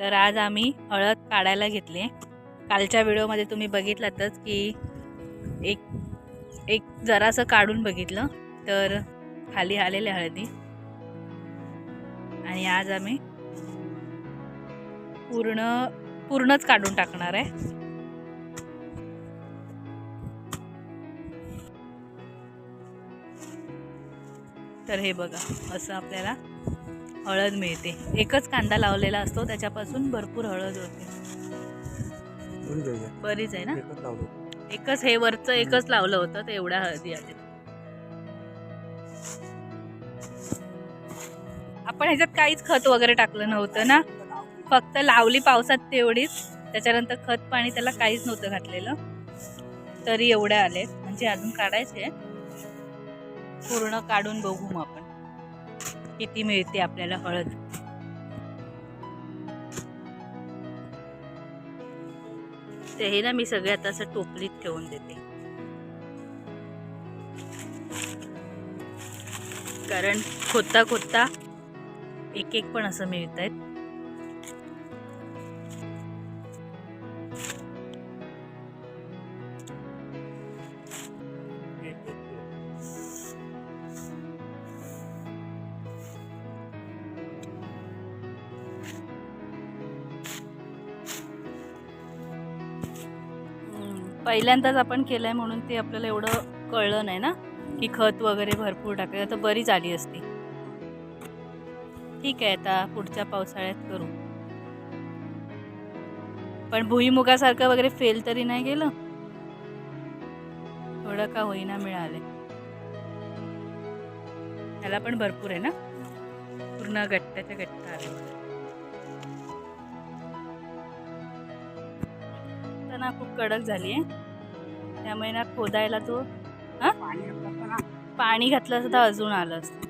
तर आज आम्ही हळद काढायला घेतली कालच्या व्हिडिओमध्ये तुम्ही बघितलातच की एक एक जरासं काढून बघितलं तर खाली आलेले हळदी. आणि आज आम्ही पूर्ण पूर्णच काढून टाकणार आहे. तर हे बघा असं आपल्याला हळद मिळते. एकच कांदा लावलेला असतो त्याच्यापासून भरपूर हळद होते. बरीच आहे. ना? एकच हे वरचं एकच लावलं होतं ते एवढ्या हळदी आले आपण ह्याच्यात काहीच खत वगैरे टाकलं नव्हतं ना? फक्त लावली पावसात तेवढीच. त्याच्यानंतर खत पाणी त्याला काहीच नव्हतं घातलेलं. तरी एवढ्या आले म्हणजे अजून काढायचे पूर्ण काढून बघू मग आपण. किती मिळते आपल्याला हळद? ते हे ना मी सगळ्यात असं टोपलीत ठेवून देते. कारण खोदता खोदता एक एक पण असं मिळत आहेत पहिल्यांदाच आपण केलं आहे म्हणून ते आपल्याला एवढं कळलं नाही ना की खत वगैरे भरपूर टाकायचं तर बरीच आली असती. ठीक आहे आता पुढच्या पावसाळ्यात करू. पण भुईमुगासारखं वगैरे फेल तरी नाही गेलं? थोडं का होईना मिळाले. त्याला पण भरपूर आहे ना? पूर्ण गट्ट्याच्या गट्टा आले तर ना खूप कडक झाली आहे. त्यामुळे ना खोदायला तो हा? पाणी घातलं असतं तर अजून आलं असतं.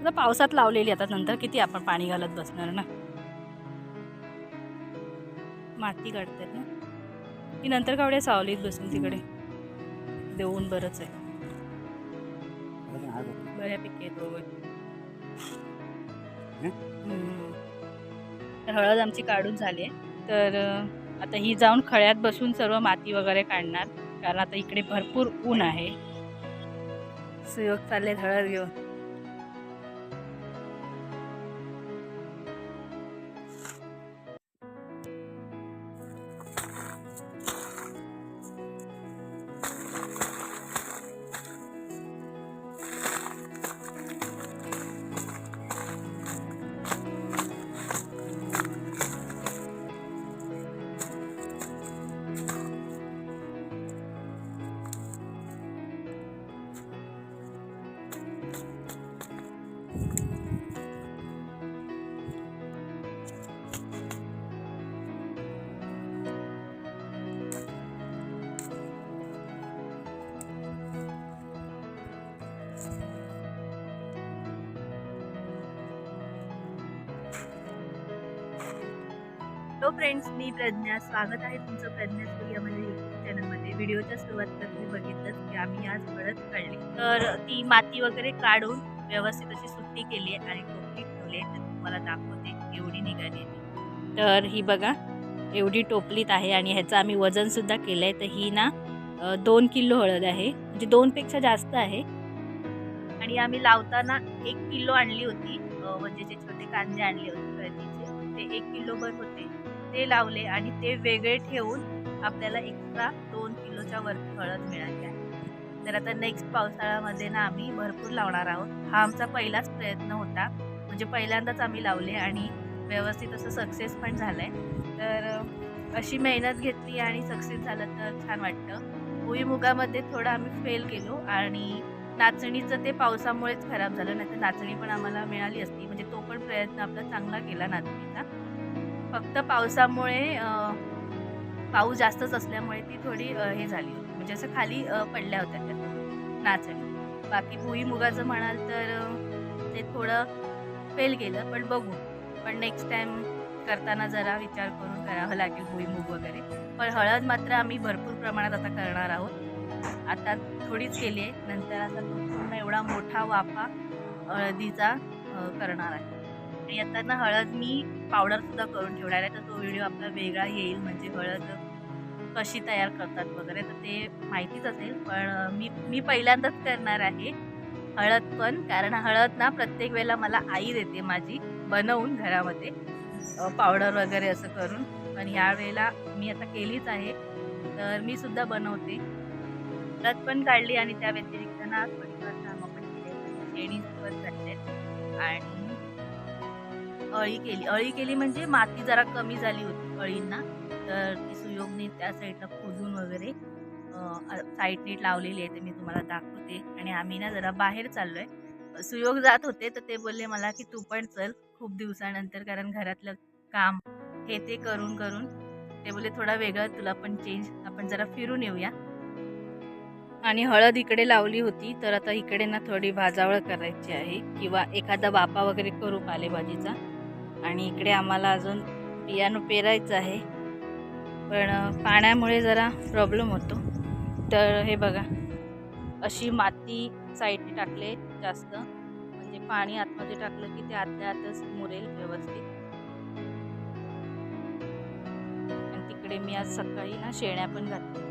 आता पावसात लावलेली आता नंतर किती आपण पाणी घालत बसणार ना? माती काढतात ना. ती नंतर कावड्या सावलीत बसून तिकडे. देऊन बरंच आहे. बऱ्यापैकी येतो. तर हळद आमची काढून झाली. तर आता ही जाऊन खळ्यात बसून सर्व माती वगैरे काढणार. कारण आता इकडे भरपूर ऊन आहे. सुयोग चालले हळद घेऊन. हॅलो फ्रेंड्स मी प्रज्ञा. स्वागत आहे तुमचं प्रज्ञा सूर्यामध्ये माझ्या युट्यूब चॅनलमध्ये. व्हिडिओच्या सुरुवात तुम्ही बघितलं की आम्ही आज हळद काढली तर ती माती वगैरे काढून व्यवस्थित अशी सुट्टी केली आहे आणि टोपली ठेवली आहे. तर तुम्हाला दाखवते एवढी निघाली तर ही बघा एवढी टोपलीत आहे आणि ह्याचं आम्ही वजनसुद्धा केलं आहे तर ही ना दोन किलो हळद आहे. म्हणजे दोनपेक्षा जास्त आहे. आणि आम्ही लावताना एक किलो आणली होती. म्हणजे जे छोटे कांदे आणले होते हळदीचे ते एक किलोभर होते. ते लावले आणि ते वेगळे ठेवून आपल्याला एक्स्ट्रा दोन किलोच्या वरती हळद मिळाली आहे. तर आता नेक्स्ट पावसाळ्यामध्ये ना आम्ही भरपूर लावणार आहोत. हा आमचा पहिलाच प्रयत्न होता. म्हणजे पहिल्यांदाच आम्ही लावले आणि व्यवस्थित असं सक्सेस पण झालं आहे तर अशी मेहनत घेतली आणि सक्सेस झालं तर छान वाटतं. भुईमुगामध्ये थोडं आम्ही फेल केलो आणि नाचणीचं ते पावसामुळेच खराब झालं. नाही तर नाचणी पण आम्हाला मिळाली असती. म्हणजे तो पण प्रयत्न आपला चांगला केला नाचणीचा. फक्त पावसामुळे पाऊस जास्तच असल्यामुळे ती थोडी हे झाली. होती म्हणजे असं खाली पडल्या होत्या त्या. नाचणी बाकी भुईमुगाचं म्हणाल तर ते थोडं फेल गेलं पण बघू. पण नेक्स्ट टाईम करताना जरा विचार करून करावं लागेल भुईमुग वगैरे. पण हळद मात्र आम्ही भरपूर प्रमाणात आता करणार आहोत. आता थोडीच केली आहे. नंतर आता पूर्ण एवढा मोठा वाफा हळदीचा करणार आहे. आणि आता ना हळद मी पावडरसुद्धा करून ठेवणार आहे. तर तो व्हिडिओ आपला वेगळा येईल म्हणजे हळद कशी तयार करतात वगैरे तर ते माहितीच असेल. पण मी मी पहिल्यांदाच करणार आहे हळद पण कारण हळद ना प्रत्येक वेळेला मला आई देते माझी बनवून घरामध्ये पावडर वगैरे असं करून. पण ह्या वेळेला मी आता केलीच आहे. तर मी सुद्धा बनवते. हळद पण काढली आणि त्या व्यतिरिक्त ना थोडीफार कामं पण केली. शेणी आणि अळी केली. अळी केली म्हणजे माती जरा कमी झाली होती अळींना. तर ती सुयोगने त्या साईडला खोदून वगैरे साईड नीट लावलेली आहे ते मी तुम्हाला दाखवते. आणि आम्ही ना जरा बाहेर चाललो आहे सुयोग जात होते तर ते बोलले मला की तू पण चल खूप दिवसानंतर कारण घरातलं काम हे ते करून करून. ते बोलले थोडा वेगळं तुला पण चेंज आपण जरा फिरून येऊया. आणि हळद इकडे लावली होती तर आता इकडे ना थोडी भाजावळ करायची आहे. किंवा एखादा वापा वगैरे करू पालेभाजीचा. आणि इकडे आम्हाला अजून बियाणं पेरायचं आहे. पण पाण्यामुळे जरा प्रॉब्लेम होतो. तर हे बघा अशी माती साईडने टाकले जास्त. म्हणजे पाणी आतमध्ये टाकलं की ते आतल्या आतच मुरेल व्यवस्थित. आणि तिकडे मी आज सकाळी ना शेण्या पण घातल्या.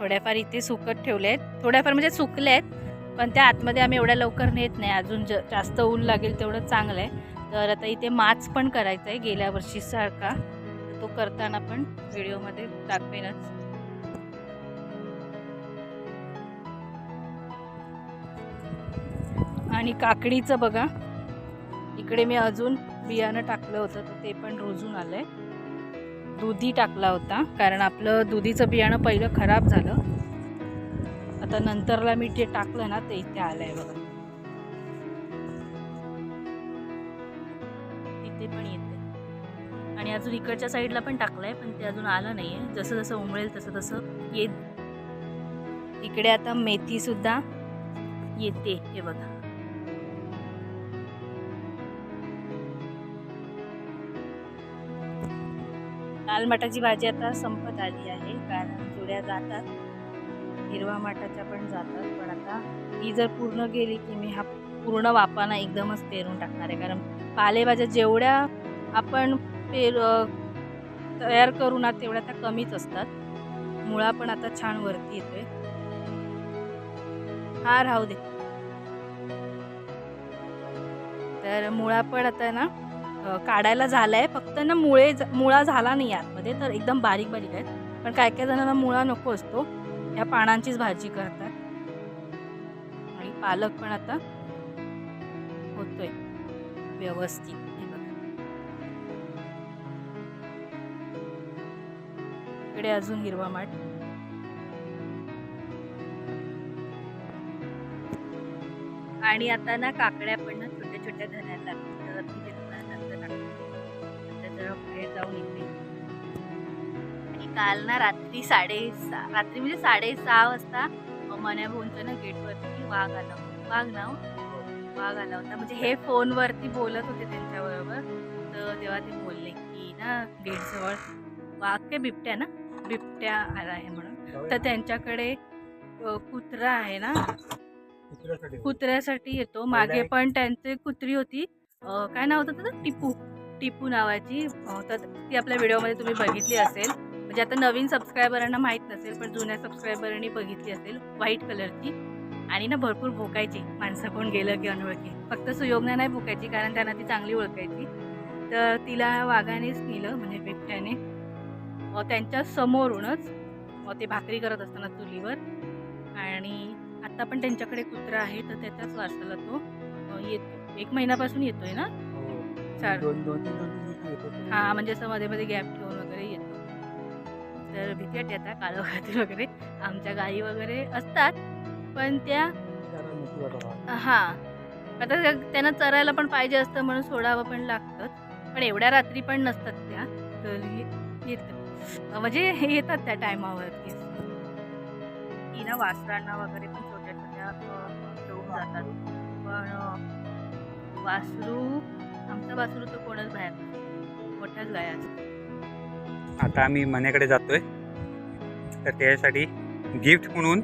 थोड्याफार इथे सुकत ठेवले आहेत थोड्याफार म्हणजे सुकले आहेत पण त्या आतमध्ये आम्ही एवढ्या लवकर नेत नाही. अजून ज जास्त ऊन लागेल तेवढं चांगलं आहे. तर आता इथे माच पण करायचा आहे गेल्या वर्षीसारखा. तो करताना पण व्हिडिओमध्ये दाखवेनच. आणि काकडीचं बघा. इकडे मी अजून बियाणं टाकलं होतं तर ते पण रुजून आलंय. दुधी टाकला होता कारण आपलं दुधीचं बियाणं पहिलं खराब झालं. आता नंतरला मी जे टाकलं ना ते इथे आलंय बघा. इथे पण येते. आणि अजून इकडच्या साईडला पण टाकलंय पण ते अजून आलं नाहीये. जसं जसं उमळेल तसं तसं येत इकडे आता मेथी सुद्धा येते हे बघा. लाल मटाची भाजी आता संपत आली आहे कारण जुड्या जातात. हिरवा माटाच्या पण जातात पण आता ही जर पूर्ण गेली की मी हा पूर्ण वापाना एकदमच पेरून टाकणार आहे. कारण पालेभाज्या जेवढ्या आपण पेर तयार करू ना तेवढ्या त्या कमीच असतात. मुळा पण आता छान वरती येतोय. हा राहू दे. तर मुळा पण आता ना काढायला काढायला झालाय. फक्त ना मुळे मुळा झाला नाही आतमध्ये तर एकदम बारीक बारीक आहेत. पण काय काय जणांना मुळा नको असतो. या पानांचीच भाजी करतात. आणि पालक पण आता होतोय व्यवस्थित. इकडे अजून हिरवा माठ. आणि आता ना काकड्या पण ना छोट्या छोट्या धन्यात लागतात. तर मी जाऊन येते काल ना रात्री साडे सहा रात्री म्हणजे साडेसहा वाजता मन्या भाऊंच्या ना गेटवरती वाघ आला होता. वाघ नाव वाघ आला होता. म्हणजे हे फोनवरती बोलत होते त्यांच्याबरोबर. तर तेव्हा ते बोलले की ना गेटजवळ वाघ काय बिबट्या ना? बिबट्या आला आहे म्हणून. तर त्यांच्याकडे कुत्रा आहे ना? कुत्र्यासाठी. येतो. मागे पण त्यांची कुत्री होती. काय नाव होतं त्याचं? टिपू. टिपू नावाची. तर ती आपल्या व्हिडिओमध्ये तुम्ही बघितली असेल. म्हणजे आता नवीन सबस्क्रायबरांना माहीत नसेल पण जुन्या सबस्क्रायबरांनी बघितली असेल व्हाईट कलरची आणि ना भरपूर भोकायची. माणसं कोण गेलं की अनोळखी. फक्त सुयोगना नाही भोकायची कारण त्यांना ती चांगली ओळखायची. तर तिला वाघानेच नेलं म्हणजे बिबट्याने. त्यांच्या समोरूनच ते भाकरी करत असताना चुलीवर. आणि आता पण त्यांच्याकडे कुत्रा आहे तर त्याच्याच वारसाला तो येतो. एक महिन्यापासून येतोय ना? चार. येतो तो. हा म्हणजे असं मध्ये मध्ये गॅप ठेवून. तर भीती वाटते आता वगैरे. आमच्या गायी वगैरे असतात पण त्या हां. आता त्यांना चरायला पण पाहिजे असतं म्हणून सोडावं पण लागतं. पण एवढ्या रात्री पण नसतात त्या. तर येतात म्हणजे येतात त्या टायमावरती तिनं वासरांना वगैरे पण छोट्या छोट्या घेऊन जातात. पण वासरू आमचा वासरू तर कोणच बाहेर मोठ्याच गाया असतात. आता आम्ही जातो जातोय. तर त्यासाठी गिफ्ट म्हणून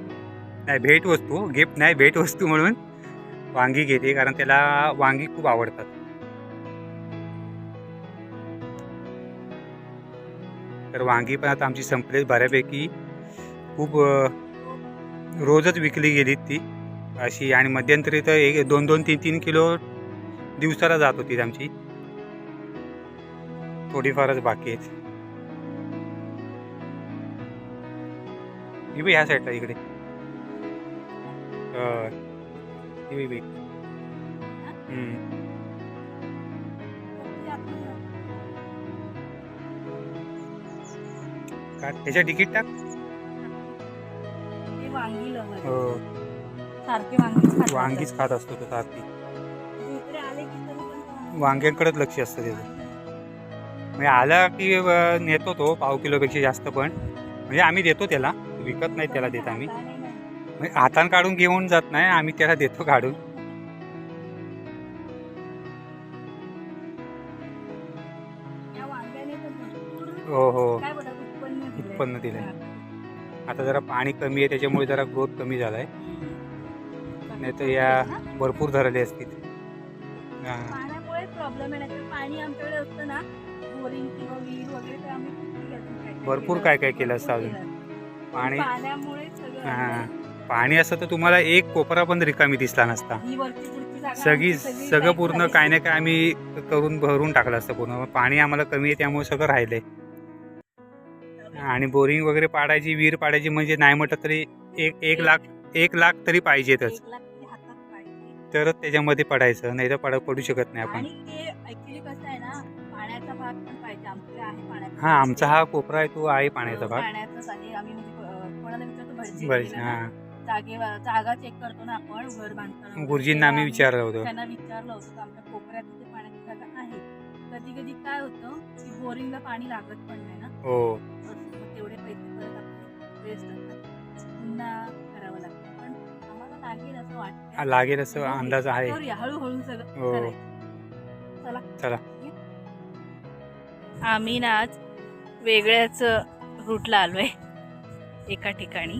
नाही भेट वस्तू गिफ्ट नाही भेट वस्तू म्हणून वांगी घेते कारण त्याला वांगी खूप आवडतात. तर वांगी पण आता आमची संपली बऱ्यापैकी खूप रोजच विकली गेली ती. अशी आणि मध्यंतरी तर एक दोन दोन तीन तीन किलो दिवसाला जात होती आमची. थोडीफारच बाकी आहेत. ही बी ह्या साईडला इकडे. ही बी बी हम्म. का? त्याच्या तिकीट टाक. हे. वांगीच खात असतो. तो सारखी. वांग्यांकडेच लक्ष असतं त्याचं. म्हणजे आला की नेतो तो पाव किलोपेक्षा जास्त पण. म्हणजे आम्ही देतो त्याला. विकत नाही त्याला देत आम्ही. म्हणजे हातान काढून घेऊन जात नाही आम्ही त्याला देतो काढून हो हो उत्पन्न. हा. आता जरा पाणी कमी आहे त्याच्यामुळे जरा ग्रोथ कमी झाला आहे नाही तर या भरपूर धरले असतील भरपूर काय काय. केलं असतं अजून. पाणी हा. पाणी असतं तर तुम्हाला एक कोपरा पण रिकामी दिसला नसता. ही सगळी सगळं पूर्ण. काय ना काय आम्ही करून भरून टाकलं असतं पूर्ण. पाणी आम्हाला कमी आहे त्यामुळे सगळं राहिलंय. आणि बोरिंग वगैरे पाडायची विहीर पाडायची म्हणजे नाही म्हटलं तरी एक एक लाख एक लाख तरी पाहिजेतच. तरच त्याच्यामध्ये पडायचं नाही तर पड पडू शकत नाही आपण. हा आमचा हा कोपरा आहे तो आहे पाण्याचा भाग. कोणाला विचारतो भटजी हा. जागा चेक करतो ना आपण घर बांधताना गुरुजींना आम्ही विचारलं होतं. त्यांना विचारलं होतं आमच्या कोपऱ्यात तिथे पाण्याची जागा आहे. कधी कधी काय होतं की बोरिंगला पाणी लागत पण नाही ना. हो. मग तेवढे पैसे परत आपले वेस्ट होतात. पुन्हा करावं लागतं. पण आम्हाला लागेल असं वाटतं लागेल असं अंदाज आहे. करूया हळूहळू सगळं हो. करायचं. चला. चला. आम्ही ना आज वेगळ्याच रूटला आलोय. एका ठिकाणी.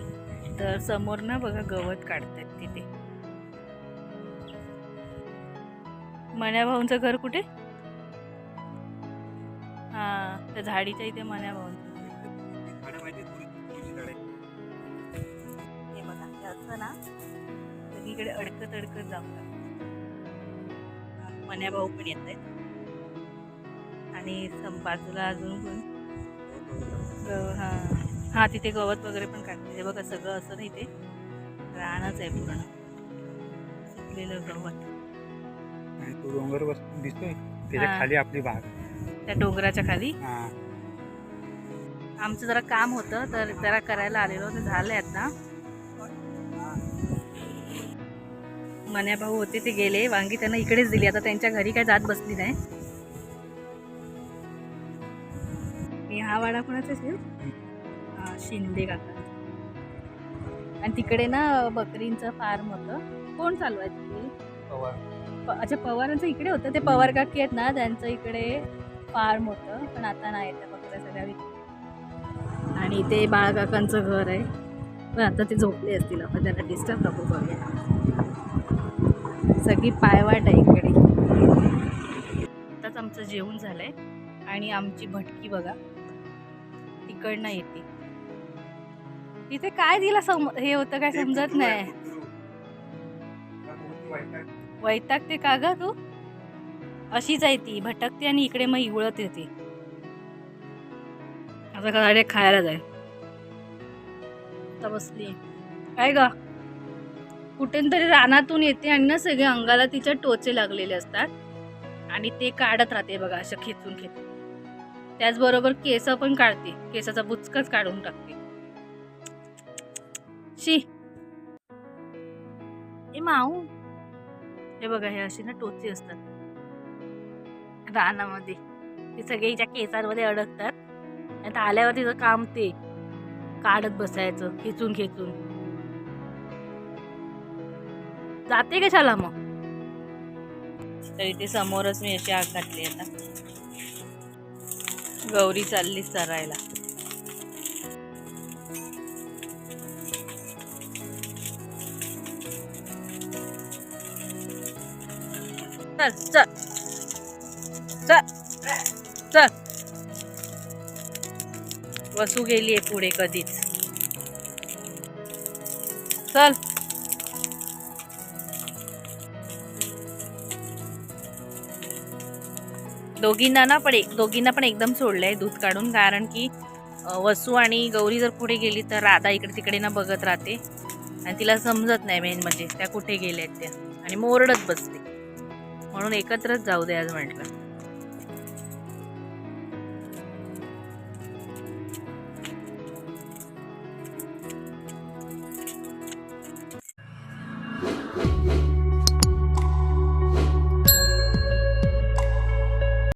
तर समोर ना बघा गवत काढतायत तिथे. मन्या भाऊंचं घर कुठे? हा त्या झाडीच्या इथे मण्या भाऊंचं हे बघा हे असं ना सगळीकडे अडकत अडकत जाऊ मन्या भाऊ पण येत आहेत. आणि बाजूला अजून पण हां हा. हा तिथे गवत वगैरे पण काढते हे बघा सगळं असं नाही ते. रानच आहे पूर्ण. सुकलेलं गवत. आणि तो डोंगर बस दिसतोय. त्याच्या हा. खाली आपली बाग. त्या डोंगराच्या खाली. हा. आमचं जरा काम होतं तर जरा करायला आलेलो ते झालंय आता. मन्या भाऊ होते ते गेले. वांगी त्यांना इकडेच दिली. आता त्यांच्या घरी काय जात बसली नाही. आणि हा वाडा कोणाचा शिव? शिंदे काका. आणि तिकडे ना बकरींचं फार्म होतं. कोण चालवायचं ते? प- अच्छा पवारांचं इकडे होतं. ते पवार काकी आहेत ना त्यांचं इकडे फार्म होतं. पण आता नाही त्या बकऱ्या सगळ्या विक आणि ते बाळकाकांचं घर आहे. पण आता ते झोपले असतील. आपण त्यांना डिस्टर्ब नको करूया. सगळी पायवाट आहे इकडे. आताच आमचं जेवण झालंय. आणि आमची भटकी बघा. तिकडनं येते. तिथे काय तिला सम हे होतं काय समजत नाही. वैतागते का ग तू? अशीच आहे ती भटकते आणि इकडे मग इवळत येते. आता गाड्या खायला जाय. आता बसली काय ग? कुठून तरी रानातून येते आणि ना सगळे अंगाला तिच्या टोचे लागलेले असतात. आणि ते काढत राहते बघा अशा खेचून खेचून. त्याचबरोबर केस पण काढते. केसाचा बुचकच काढून टाकते. शी. ए माऊ. हे बघा हे अशी ना टोची असतात. रानामध्ये. ते सगळे हिच्या केसांमध्ये अडकतात. आणि आता आल्यावर तिचं काम ते. काढत बसायचं खेचून खेचून. जाते कशाला मग? तर इथे समोरच मी अशी आग घातली आता. गौरी चालली चरायला चल चल चल चल वसू गेलीये पुढे कधीच चल दोघींना ना पण एक दोघींना पण एकदम सोडलंय दूध काढून कारण की वसू आणि गौरी जर पुढे गेली तर राधा इकडे तिकडे ना बघत राहते. आणि तिला समजत नाही मेन म्हणजे त्या कुठे गेल्यात त्या. आणि मोरडत बसते. म्हणून एकत्रच जाऊ दे आज म्हटलं.